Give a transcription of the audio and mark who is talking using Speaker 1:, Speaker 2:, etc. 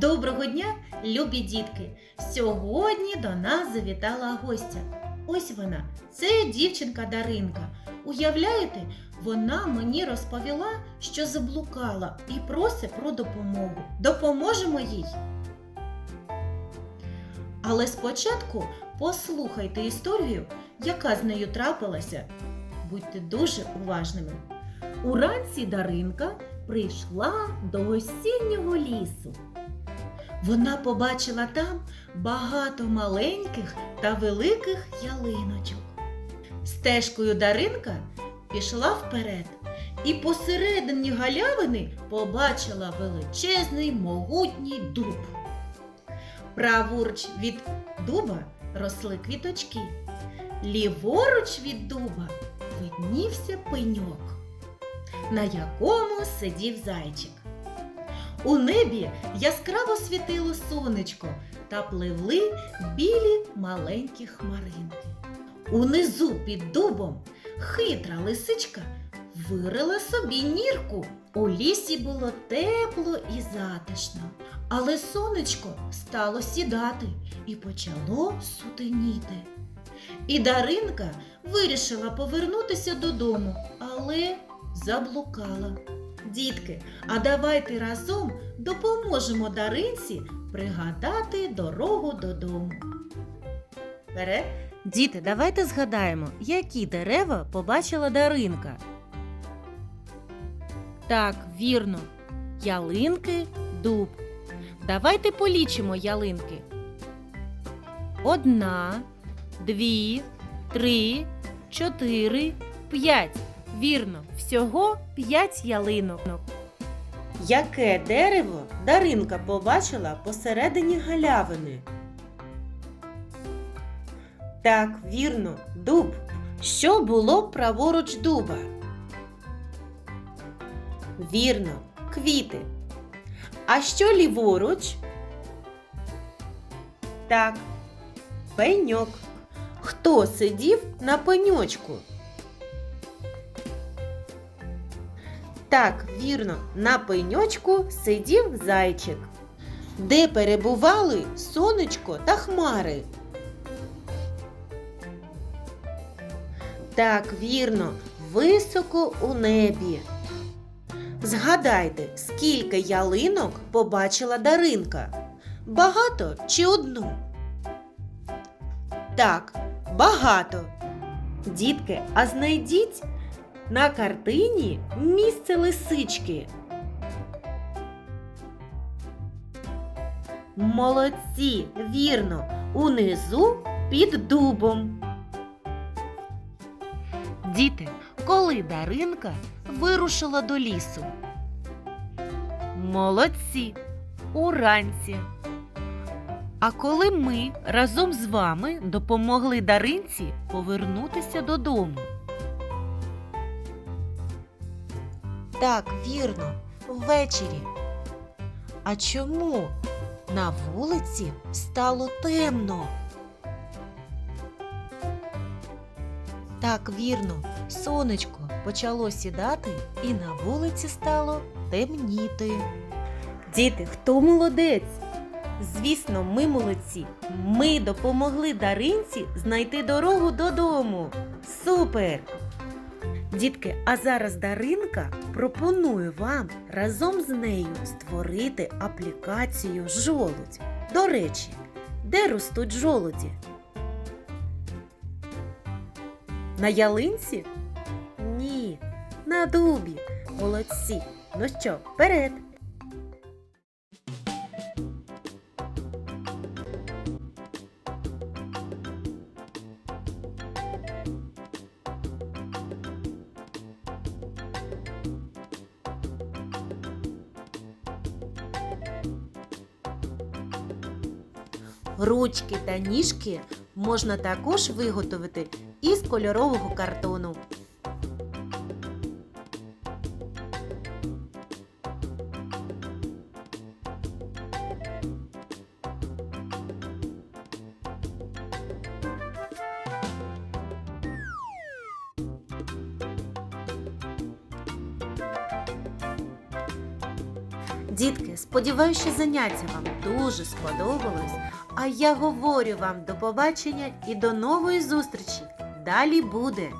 Speaker 1: Доброго дня, любі дітки! Сьогодні до нас завітала гостя. Ось вона, це дівчинка Даринка. Уявляєте, вона мені розповіла, що заблукала і просить про допомогу. Допоможемо їй. Але спочатку послухайте історію, яка з нею трапилася. Будьте дуже уважними. Уранці Даринка прийшла до осіннього лісу. Вона побачила там багато маленьких та великих ялиночок. Стежкою Даринка пішла вперед і посередині галявини побачила величезний могутній дуб. Праворуч від дуба росли квіточки, ліворуч від дуба виднівся пеньок, на якому сидів зайчик. У небі яскраво світило сонечко та пливли білі маленькі хмаринки. Унизу під дубом хитра лисичка вирила собі нірку. У лісі було тепло і затишно, але сонечко стало сідати і почало сутеніти. І Даринка вирішила повернутися додому, але заблукала. Дітки, а давайте разом допоможемо Даринці пригадати дорогу додому. Вперед. Діти, давайте згадаємо, які дерева побачила Даринка. Так, вірно. Ялинки, дуб. Давайте полічимо ялинки. Одна, дві, три, чотири, п'ять. Вірно, всього п'ять ялинок. Яке дерево Даринка побачила посередині галявини? Так, вірно, дуб. Що було праворуч дуба? Вірно, квіти. А що ліворуч? Так, пеньок. Хто сидів на пеньочку? Так, вірно, на пеньочку сидів зайчик. Де перебували сонечко та хмари? Так, вірно, високо у небі. Згадайте, скільки ялинок побачила Даринка? Багато чи одну? Так, багато. Дітки, а знайдіть на картині місце лисички. Молодці, вірно, унизу під дубом. Діти, коли Даринка вирушила до лісу? Молодці, уранці. А коли ми разом з вами допомогли Даринці повернутися додому? Так, вірно, ввечері. А чому на вулиці стало темно? Так, вірно, сонечко почало сідати і на вулиці стало темніти. Діти, хто молодець? Звісно, ми молодці. Ми допомогли Даринці знайти дорогу додому. Супер! Дітки, а зараз Даринка пропонує вам разом з нею створити аплікацію жолудь. До речі, де ростуть жолуді? На ялинці? Ні, на дубі. Молодці. Ну що, вперед! Ручки та ніжки можна також виготовити із кольорового картону.
Speaker 2: Дітки, сподіваюся, що заняття вам дуже сподобалось. А я говорю вам до побачення і до нової зустрічі. Далі буде.